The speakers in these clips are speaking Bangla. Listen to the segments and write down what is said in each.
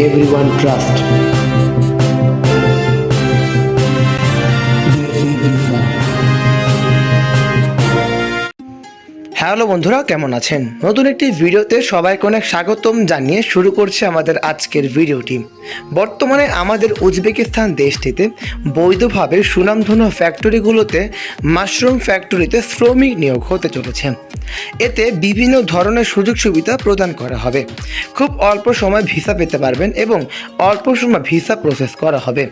everyone trusts. হ্যালো বন্ধুরা, কেমন আছেন? নতুন একটি ভিডিওতে সবাইকে অনেক স্বাগতম জানিয়ে শুরু করছে আমাদের আজকের ভিডিওটি। বর্তমানে আমাদের উজবেকিস্তান দেশটিতে বৈধভাবে সুনামধন্য ফ্যাক্টরিগুলোতে মাশরুম ফ্যাক্টরিতে শ্রমিক নিয়োগ হতে চলেছে। এতে বিভিন্ন ধরনের সুযোগ সুবিধা প্রদান করা হবে। খুব অল্প সময় ভিসা পেতে পারবেন এবং অল্প সময় ভিসা প্রসেস করা হবে।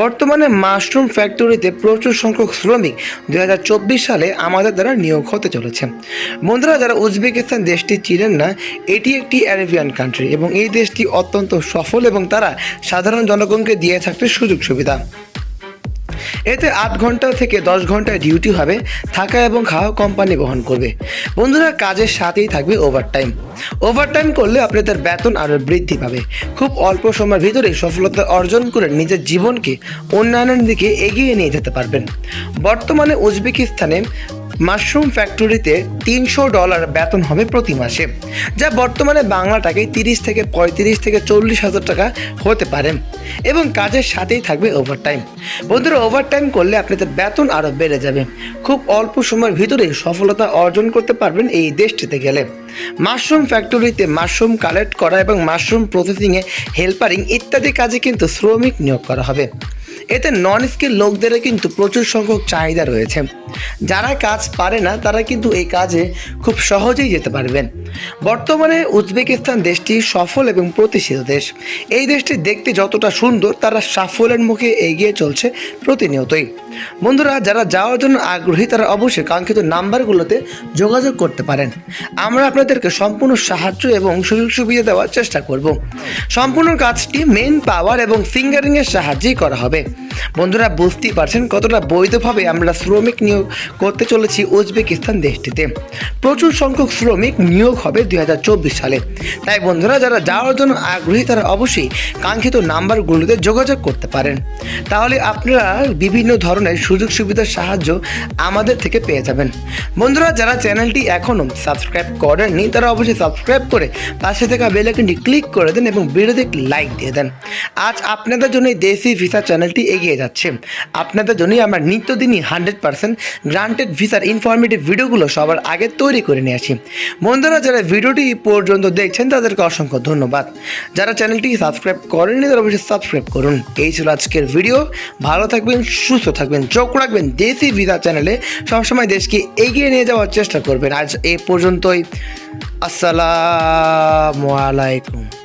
বর্তমানে মাশরুম ফ্যাক্টরিতে প্রচুর সংখ্যক শ্রমিক দুই হাজার চব্বিশ সালে আমাদের দ্বারা নিয়োগ হতে চলেছে। বন্ধুরা, যারা উজবেকিস্তান দেশটি চিনেন না, এটি একটি অ্যারেবিয়ান কান্ট্রি এবং এই দেশটি অত্যন্ত সফল এবং তারা সাধারণ জনগণকে দিয়ে থাকতে সুযোগ সুবিধা। এতে আট ঘণ্টা থেকে দশ ঘন্টায় ডিউটি হবে, থাকা এবং খাওয়া কোম্পানি বহন করবে। বন্ধুরা, কাজের সাথেই থাকবে ওভারটাইম ওভারটাইম করলে আপনি তার বেতন আরও বৃদ্ধি পাবে। খুব অল্প সময়ের ভিতরে সফলতা অর্জন করে নিজের জীবনকে উন্নয়নের দিকে এগিয়ে নিয়ে যেতে পারবেন। বর্তমানে উজবেকিস্তানে মাশরুম ফ্যাক্টরিতে তিনশো ডলার বেতন হবে প্রতি মাসে, যা বর্তমানে বাংলাটাকে তিরিশ থেকে পঁয়ত্রিশ থেকে চল্লিশ হাজার টাকা হতে পারে এবং কাজের সাথেই থাকবে ওভারটাইম বন্ধুরা ওভারটাইম করলে আপনাদের বেতন আরও বেড়ে যাবে। খুব অল্প সময়ের ভিতরেই সফলতা অর্জন করতে পারবেন এই দেশটিতে গেলে। মাশরুম ফ্যাক্টরিতে মাশরুম কালেক্ট করা এবং মাশরুম প্রসেসিংয়ে হেল্পারিং ইত্যাদি কাজে কিন্তু শ্রমিক নিয়োগ করা হবে। এতে নন স্কিল লোকদেরও কিন্তু প্রচুর সংখ্যক চাহিদা রয়েছে। যারা কাজ পারে না, তারা কিন্তু এই কাজে খুব সহজেই যেতে পারবেন। বর্তমানে উজবেকিস্তান দেশটি সফল এবং প্রতিষ্ঠিত দেশ। এই দেশটি দেখতে যতটা সুন্দর, তারা সাফল্যের মুখে এগিয়ে চলছে প্রতিনিয়তই। বন্ধুরা, যারা যাওয়ার জন্য আগ্রহী, তারা অবশ্যই কাঙ্ক্ষিত নাম্বারগুলোতে যোগাযোগ করতে পারেন। আমরা আপনাদেরকে সম্পূর্ণ সাহায্য এবং সুযোগ সুবিধা দেওয়ার চেষ্টা করব। সম্পূর্ণ কাজটি মেন পাওয়ার এবং ফিঙ্গারিংয়ের সাহায্যেই করা হবে। বন্ধুরা বুঝতেই পারছেন কতটা বৈধভাবে আমরা শ্রমিক নিয়োগ করতে চলেছি উজবেকিস্তান দেশটিতে। প্রচুর সংখ্যক শ্রমিক নিয়োগ হবে দু হাজার চব্বিশ সালে। তাই বন্ধুরা যারা যাওয়ার জন্য আগ্রহী তারা অবশ্যই কাঙ্ক্ষিত নাম্বারগুলোতে যোগাযোগ করতে পারেন। তাহলে আপনারা বিভিন্ন ধরনের সুযোগ সুবিধার সাহায্য আমাদের থেকে পেয়ে যাবেন। বন্ধুরা যারা চ্যানেলটি এখনও সাবস্ক্রাইব করেননি তারা অবশ্যই সাবস্ক্রাইব করে পাশে থাকা বেল আইকনটি ক্লিক করে দেন এবং ভিডিওতে লাইক দিয়ে দেন। আজ আপনাদের জন্য এই দেশি ভিসা চ্যানেলটি এগিয়ে যাচ্ছে। আপনাদের জন্যই আমরা নিত্যদিনই হান্ড্রেড পার্সেন্ট গ্রান্টেড ভিসার ইনফরমেটিভ ভিডিওগুলো সবার আগে তৈরি করে নিয়ে আসি। বন্ধুরা, যারা ভিডিওটি পর্যন্ত দেখছেন, তাদেরকে অসংখ্য ধন্যবাদ। যারা চ্যানেলটি সাবস্ক্রাইব করেননি, তারা অবশ্যই সাবস্ক্রাইব করুন। এই ছিল আজকের ভিডিও ভালো থাকবেন, সুস্থ থাকবেন, চোখ রাখবেন। দেশি ভিসা চ্যানেলে সবসময় দেশকে এগিয়ে নিয়ে যাওয়ার চেষ্টা করবেন। আজ এ পর্যন্তই। আসসালামু আলাইকুম।